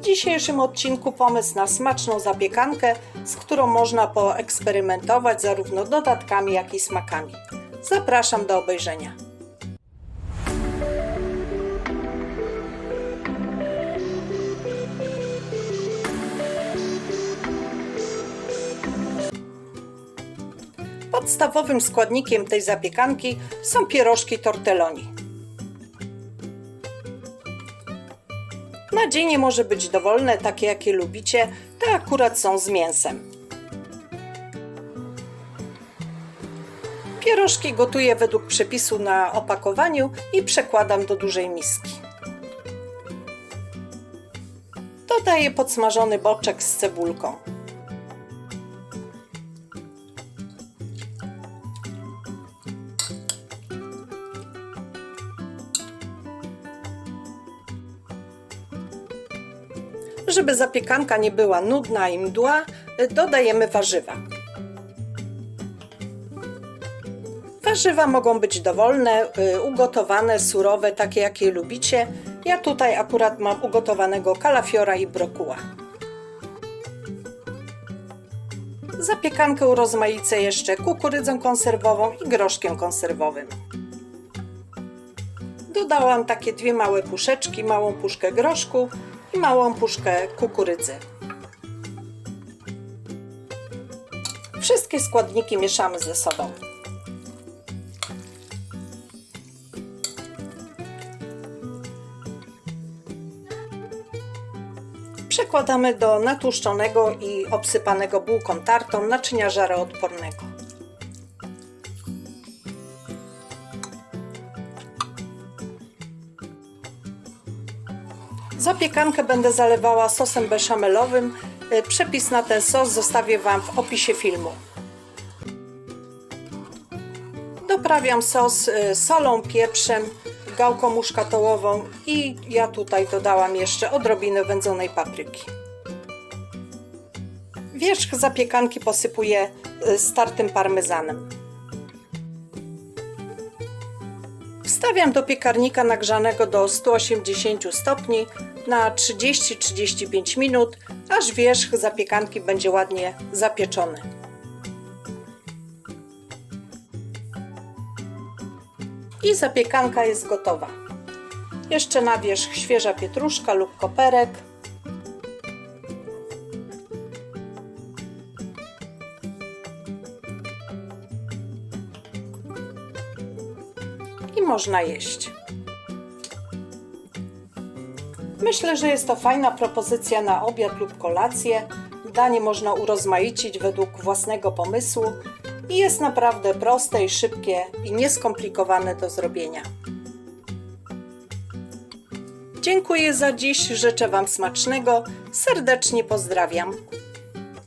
W dzisiejszym odcinku pomysł na smaczną zapiekankę, z którą można poeksperymentować zarówno dodatkami, jak i smakami. Zapraszam do obejrzenia. Podstawowym składnikiem tej zapiekanki są pierożki tortelloni. Nadzienie może być dowolne, takie jakie lubicie, te akurat są z mięsem. Pierożki gotuję według przepisu na opakowaniu i przekładam do dużej miski. Dodaję podsmażony boczek z cebulką. Żeby zapiekanka nie była nudna i mdła, dodajemy warzywa. Warzywa mogą być dowolne, y, ugotowane, surowe, takie jakie lubicie. Ja tutaj akurat mam ugotowanego kalafiora i brokuła. Zapiekankę urozmaicę jeszcze kukurydzą konserwową i groszkiem konserwowym. Dodałam takie dwie małe puszeczki, małą puszkę groszku i małą puszkę kukurydzy. Wszystkie składniki mieszamy ze sobą. Przekładamy do natłuszczonego i obsypanego bułką tartą naczynia żaroodpornego. Zapiekankę będę zalewała sosem beszamelowym. Y, Przepis na ten sos zostawię Wam w opisie filmu. Doprawiam sos y, solą, pieprzem, gałką muszkatołową i ja tutaj dodałam jeszcze odrobinę wędzonej papryki. Wierzch zapiekanki posypuję y, startym parmezanem. Wstawiam do piekarnika nagrzanego do 180 stopni na 30-35 minut, aż wierzch zapiekanki będzie ładnie zapieczony. I zapiekanka jest gotowa. Jeszcze na wierzch świeża pietruszka lub koperek. I można jeść. Myślę, że jest to fajna propozycja na obiad lub kolację. Danie można urozmaicić według własnego pomysłu i jest naprawdę proste i szybkie i nieskomplikowane do zrobienia. Dziękuję za dziś, życzę Wam smacznego, serdecznie pozdrawiam.